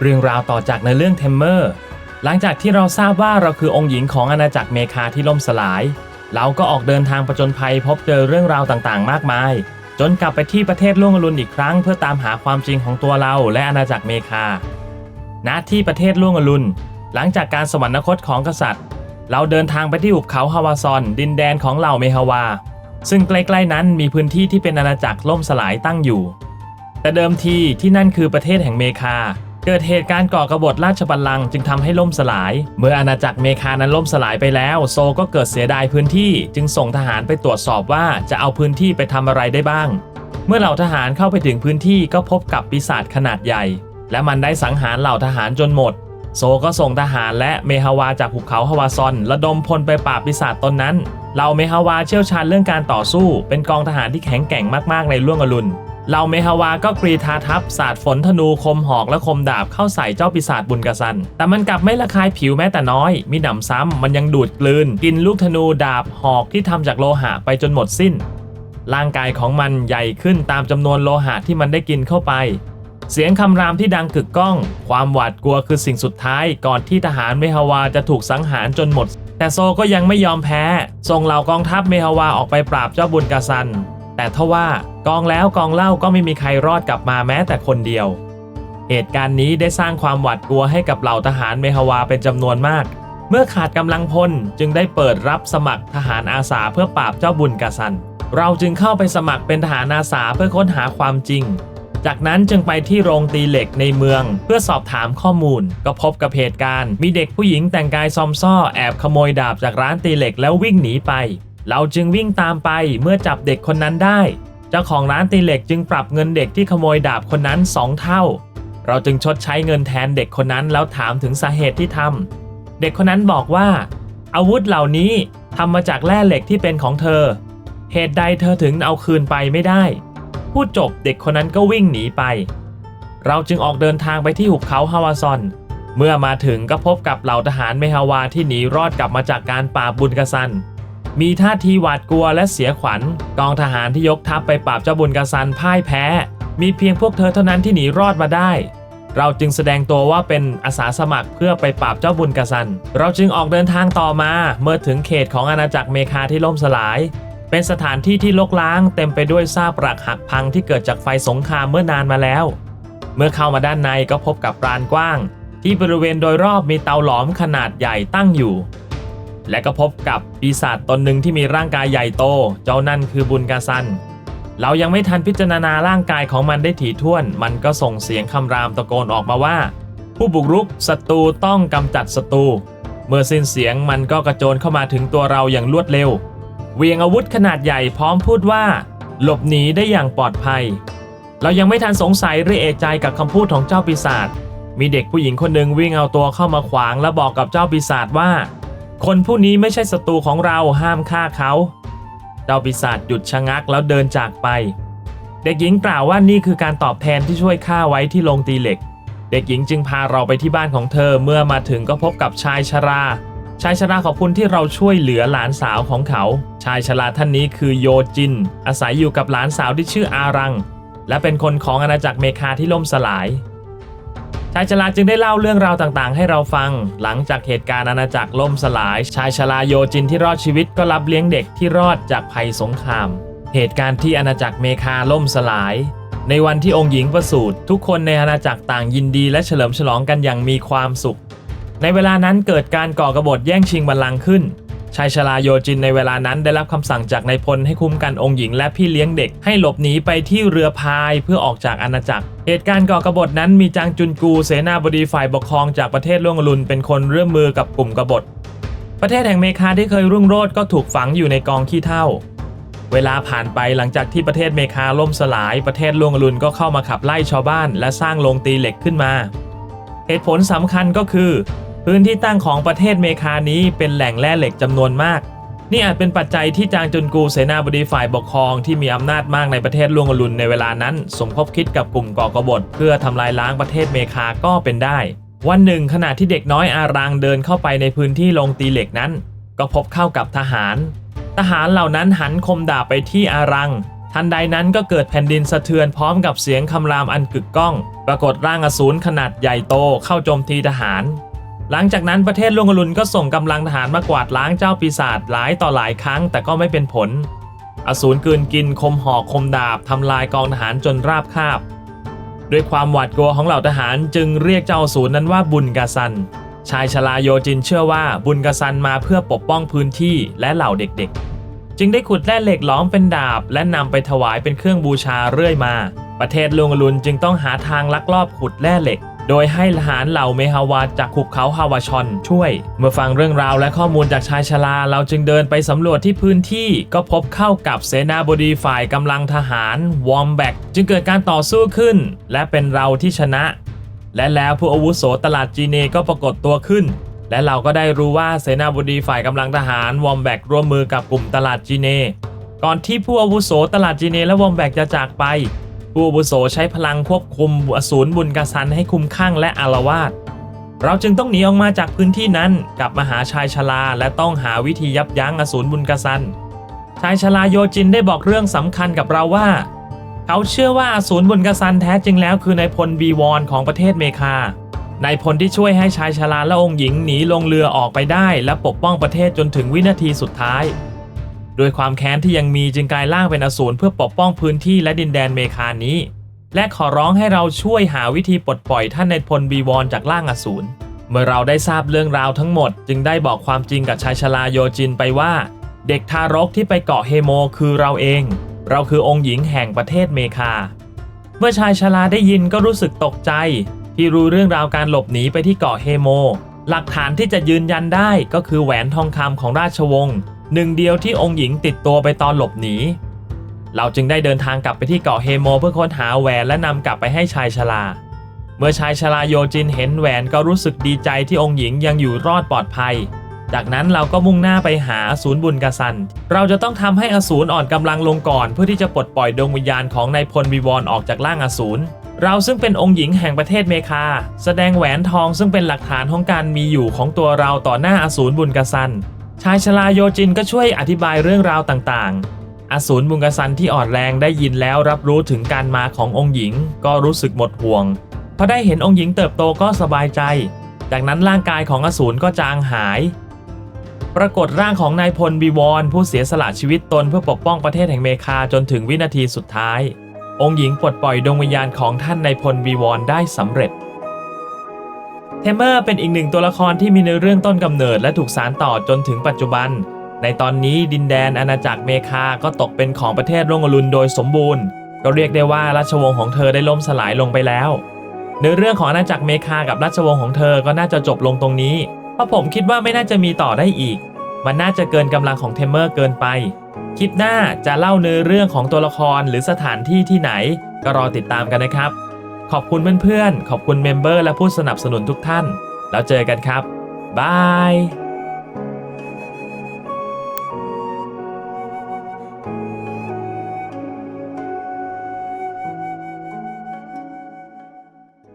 เรื่องราวต่อจากในเรื่องเทมเมอร์หลังจากที่เราทราบว่าเราคือองค์หญิงของอาณาจักรเมคาที่ล่มสลาย เราก็ออกเดินทางประจนภัยพบเจอเรื่องราวต่างๆ มากมาย จนกลับไปที่ประเทศล่วงอรุณอีกครั้ง เพื่อตามหาความจริงของตัวเราและอาณาจักรเมคาณที่ประเทศล่วงอรุณหลังจากการสวรรคตของกษัตริย์ เราเดินทางไปที่หุบเขาฮาวาซอน ดินแดนของเหล่าเมฮาวา ซึ่งใกล้ๆนั้นมีพื้นที่ที่เป็นอาณาจักรล่มสลายตั้งอยู่ แต่เดิมทีที่นั่นคือประเทศแห่งเมคา เกิดเหตุการณ์ก่อกบฏราชบัลลังก์จึงทำให้ล่มสลาย เมื่ออาณาจักรเมคานั้นล่มสลายไปแล้ว โซก็เกิดเสียดายพื้นที่จึงส่งทหารไปตรวจสอบว่าจะเอาพื้นที่ไปทำอะไรได้บ้าง เมื่อเหล่าทหารเข้าไปถึงพื้นที่ก็พบกับปีศาจขนาดใหญ่ และมันได้สังหารเหล่าทหารจนหมด โซก็ส่งทหารและเมฮาวาจากภูเขาฮาวาซอนระดมพลไปปราบปีศาจตนนั้นเหล่าเมฮาวาเชี่ยวชาญเรื่องการต่อสู้ เป็นกองทหารที่แข็งแกร่งมากๆในล่วงอรุณ เหล่าเมฮาวาก็กรีธาทัพสาดฝนธนูคมหอกและคมดาบเข้าใส่เจ้าปีศาจบุญกษัน แต่มันกลับไม่ละคายผิวแม้แต่น้อย มีหนำซ้ำมันยังดูดกลืน กินลูกธนูดาบหอกที่ทำจากโลหะไปจนหมดสิ้น ร่างกายของมันใหญ่ขึ้นตามจำนวนโลหะที่มันได้กินเข้าไป เสียงคำรามที่ดังกึกก้อง ความหวาดกลัวคือสิ่งสุดท้าย ก่อนที่ทหารเมฮาวาจะถูกสังหารจนหมด แต่โซก็ยังไม่ยอมแพ้ ส่งเหล่ากองทัพเมฮาวาออกไปปราบเจ้าบุญกาซัน แต่ทว่ากองแล้วกองเล่าก็ไม่มีใครรอดกลับมาแม้แต่คนเดียว เหตุการณ์นี้ได้สร้างความหวาดกลัวให้กับเหล่าทหารเมฮาวาเป็นจำนวนมาก เมื่อขาดกำลังพลจึงได้เปิดรับสมัครทหารอาสาเพื่อปราบเจ้าบุญกาซัน เราจึงเข้าไปสมัครเป็นทหารอาสาเพื่อค้นหาความจริง จากนั้นจึงไปที่โรงตีเหล็กในเมือง เพื่อสอบถามข้อมูล ก็พบกับเหตุการณ์ มีเด็กผู้หญิงแต่งกายซอมซ่อแอบขโมยดาบจากร้านตีเหล็กแล้ววิ่งหนีไป เราจึงวิ่งตามไปเมื่อจับเด็กคนนั้นได้ เจ้าของร้านตีเหล็กจึงปรับเงินเด็กที่ขโมยดาบคนนั้นสองเท่า เราจึงชดใช้เงินแทนเด็กคนนั้นแล้วถามถึงสาเหตุที่ทำเด็กคนนั้นบอกว่า อาวุธเหล่านี้ทำมาจากแร่เหล็กที่เป็นของเธอ เหตุใดเธอถึงเอาคืนไปไม่ได้ พูดจบเด็กคนนั้นก็วิ่งหนีไป เราจึงออกเดินทางไปที่หุบเขาฮาวาซอน เมื่อมาถึงก็พบกับเหล่าทหารเมฮาวาที่หนีรอดกลับมาจากการปราบบุญกษัน มีท่าทีหวาดกลัวและเสียขวัญ กองทหารที่ยกทัพไปปราบเจ้าบุญกษันพ่ายแพ้ มีเพียงพวกเธอเท่านั้นที่หนีรอดมาได้ เราจึงแสดงตัวว่าเป็นอาสาสมัครเพื่อไปปราบเจ้าบุญกษันเราจึงออกเดินทางต่อมาเมื่อถึงเขตของอาณาจักรเมคาที่ล่มสลาย เป็นสถานที่ที่ลกล้าง เต็มไปด้วยซากปรักหักพังที่เกิดจากไฟสงครามเมื่อนานมาแล้ว เมื่อเข้ามาด้านในก็พบกับปรานกว้าง ที่บริเวณโดยรอบมีเตาหลอมขนาดใหญ่ตั้งอยู่ และก็พบกับปีศาจตนหนึ่งที่มีร่างกายใหญ่โต เจ้านั่นคือบุญกาซัน เรายังไม่ทันพิจารณาร่างกายของมันได้ถี่ถ้วน มันก็ส่งเสียงคำรามตะโกนออกมาว่า ผู้บุกรุกศัตรูต้องกำจัดศัตรู เมื่อสิ้นเสียงมันก็กระโจนเข้ามาถึงตัวเราอย่างรวดเร็ว เวียงอาวุธขนาดใหญ่พร้อมพูดว่า หลบหนีได้อย่างปลอดภัย เรายังไม่ทันสงสัยหรือเอะใจกับคำพูดของเจ้าปีศาจ มีเด็กผู้หญิงคนหนึ่งวิ่งเอาตัวเข้ามาขวางและบอกกับเจ้าปีศาจว่า คนผู้นี้ไม่ใช่ศัตรูของเราห้ามฆ่าเขาเจ้าปีศาจหยุดชะงักแล้วเดินจากไป เด็กหญิงกล่าวว่านี่คือการตอบแทนที่ช่วยข้าไว้ที่โรงตีเหล็ก เด็กหญิงจึงพาเราไปที่บ้านของเธอเมื่อมาถึงก็พบกับชายชรา ชายชราขอบคุณที่เราช่วยเหลือหลานสาวของเขา ชายชราท่านนี้คือโยจิน อาศัยอยู่กับหลานสาวที่ชื่ออารัง และเป็นคนของอาณาจักรเมคาที่ล่มสลาย ชายชราจึงได้เล่าเรื่องราวต่างๆ ให้เราฟัง หลังจากเหตุการณ์อาณาจักรล่มสลาย ชายชราโยจินที่รอดชีวิตก็รับเลี้ยงเด็กที่รอดจากภัยสงคราม เหตุการณ์ที่อาณาจักรเมคาล่มสลาย ในวันที่องค์หญิงประสูติทุกคนในอาณาจักรต่างยินดีและเฉลิมฉลองกันอย่างมีความสุข ในเวลานั้นเกิดการก่อกบฏแย่งชิงบัลลังก์ขึ้นชายชราโยจินในเวลานั้นได้รับคำสั่งจากนายพลให้คุ้มกันองค์หญิงและพี่เลี้ยงเด็กให้หลบหนีไปที่เรือพายเพื่อออกจากอาณาจักร เหตุการณ์ก่อกบฏนั้นมีจางจุนกูเสนาบดีฝ่ายปกครองจากประเทศล่วงอรุณเป็นคนร่วมมือกับกลุ่มกบฏ ประเทศแห่งเมคาที่เคยรุ่งโรจน์ก็ถูกฝังอยู่ในกองขี้เถ้าเวลาผ่านไปหลังจากที่ประเทศเมคาล่มสลายประเทศล่วงอรุณก็เข้ามาขับไล่ชาวบ้าน และสร้างโรงตีเหล็กขึ้นมา เหตุผลสำคัญก็คือ พื้นที่ตั้งของประเทศเมคานี้เป็นแหล่งแร่เหล็กจำนวนมาก นี่อาจเป็นปัจจัยที่จางจุนกูเสนาบดีฝ่ายปกครองที่มีอำนาจมากในประเทศล่วงอรุณในเวลานั้น สมคบคิดกับกลุ่มก่อกบฏเพื่อทำลายล้างประเทศเมคาก็เป็นได้ วันหนึ่งขณะที่เด็กน้อยอารังเดินเข้าไปในพื้นที่โรงตีเหล็กนั้น ก็พบเข้ากับทหาร ทหารเหล่านั้นหันคมดาบไปที่อารัง ทันใดนั้นก็เกิดแผ่นดินสะเทือนพร้อมกับเสียงคำรามอันกึกก้อง ปรากฏร่างอสูรขนาดใหญ่โตเข้าโจมตีทหาร หลังจากนั้นประเทศลุงอรุณก็ส่งกำลังทหารมากวาดล้างเจ้าปีศาจหลายต่อหลายครั้ง แต่ก็ไม่เป็นผล อสูรกืนกินคมหอกคมดาบทำลายกองทหารจนราบคาบ ด้วยความหวาดกลัวของเหล่าทหารจึงเรียกเจ้าอสูรนั้นว่าบุญกาซัน ชายชลาโยจินเชื่อว่าบุญกาซันมาเพื่อปกป้องพื้นที่และเหล่าเด็กๆ จึงได้ขุดแร่เหล็กล้อมเป็นดาบ และนำไปถวายเป็นเครื่องบูชาเรื่อยมา ประเทศลุงอรุณจึงต้องหาทางลักลอบขุดแร่เหล็ก โดยให้ทหารเหล่าเมฮาวาจากหุบเขาฮาวาชอนช่วย เมื่อฟังเรื่องราวและข้อมูลจากชายชราเราจึงเดินไปสำรวจที่พื้นที่ก็พบเข้ากับเสนาบดีฝ่ายกำลังทหารวอมแบกจึงเกิดการต่อสู้ขึ้น และเป็นเราที่ชนะ และแล้วผู้อาวุโสตลาดจีเนก็ปรากฏตัวขึ้น และเราก็ได้รู้ว่าเสนาบดีฝ่ายกำลังทหารวอมแบกร่วมมือกับกลุ่มตลาดจีเน ก่อนที่ผู้อาวุโสตลาดจีเนและวอมแบกจะจากไป ผู้อาวุโสใช้พลังควบคุมอสูรบุญกษันให้คุมข้างและอารวาสเราจึงต้องหนีออกมาจากพื้นที่นั้นกลับมาหาชายชราและต้องหาวิธียับยั้งอสูรบุญกษันชายชราโยจินได้บอกเรื่องสำคัญกับเราว่า เขาเชื่อว่าอสูรบุญกษันแท้จริงแล้วคือนายพลบีวอนของประเทศเมคานายพลที่ช่วยให้ชายชราและองค์หญิงหนีลงเรือออกไปได้ และปกป้องประเทศจนถึงวินาทีสุดท้าย ด้วยความแค้นที่ยังมีจึงกลายร่างเป็นอสูรเพื่อปกป้องพื้นที่และดินแดนเมคานี้ และขอร้องให้เราช่วยหาวิธีปลดปล่อยท่านในพลบีวอนจากร่างอสูรเมื่อเราได้ทราบเรื่องราวทั้งหมด จึงได้บอกความจริงกับชายชราโยจินไปว่า เด็กทารกที่ไปเกาะเฮโมคือเราเอง เราคือองค์หญิงแห่งประเทศเมคา เมื่อชายชราได้ยินก็รู้สึกตกใจ ที่รู้เรื่องราวการหลบหนีไปที่เกาะเฮโม หลักฐานที่จะยืนยันได้ก็คือแหวนทองคำของราชวงศ์ หนึ่งเดียวที่องค์หญิงติดตัวไปตอนหลบหนี เราจึงได้เดินทางกลับไปที่เกาะเฮโมเพื่อค้นหาแหวนและนำกลับไปให้ชายชรา เมื่อชายชราโยจินเห็นแหวนก็รู้สึกดีใจที่องค์หญิงยังอยู่รอดปลอดภัย จากนั้นเราก็มุ่งหน้าไปหาอสูรบุญกษัน เราจะต้องทำให้อสูรอ่อนกำลังลงก่อน เพื่อที่จะปลดปล่อยดวงวิญญาณของนายพลวิวรออกจากร่างอสูรเราซึ่งเป็นองค์หญิงแห่งประเทศเมคา แสดงแหวนทองซึ่งเป็นหลักฐานของการมีอยู่ของตัวเราต่อหน้าอสูรบุญกษัน ชายชราโยจินก็ช่วยอธิบายเรื่องราวต่างๆ อสูรบุญกษันที่อ่อนแรงได้ยินแล้วรับรู้ถึงการมาขององค์หญิง ก็รู้สึกหมดห่วงพอได้เห็นองค์หญิงเติบโตก็สบายใจ จากนั้นร่างกายของอสูรก็จางหาย ปรากฏร่างของนายพลบีวอนผู้เสียสละชีวิตตนเพื่อปกป้องประเทศแห่งเมคาจนถึงวินาทีสุดท้าย องค์หญิงปลดปล่อยดวงวิญญาณของท่านนายพลบีวอนได้สำเร็จ เทมเมอร์เป็นอีกหนึ่งตัวละครที่มีในเรื่องต้นกำเนิดและถูกสานต่อจนถึงปัจจุบัน ในตอนนี้ดินแดนอาณาจักรเมคาก็ตกเป็นของประเทศร่งอรุณโดยสมบูรณ์ ก็เรียกได้ว่าราชวงศ์ของเธอได้ล่มสลายลงไปแล้ว ในอเรื่องของอาณาจักรเมคากับราชวงศ์ของเธอก็น่าจะจบลงตรงนี้ เพราะผมคิดว่าไม่น่าจะมีต่อได้อีก มันน่าจะเกินกำลังของเทมเมอร์เกินไป คลิปหน้าจะเล่าเนื้อเรื่องของตัวละครหรือสถานที่ที่ไหน ก็รอติดตามกันนะครับ ขอบคุณเพื่อนๆ ขอบคุณเมมเบอร์และผู้สนับสนุนทุกท่าน แล้วเจอกันครับ บาย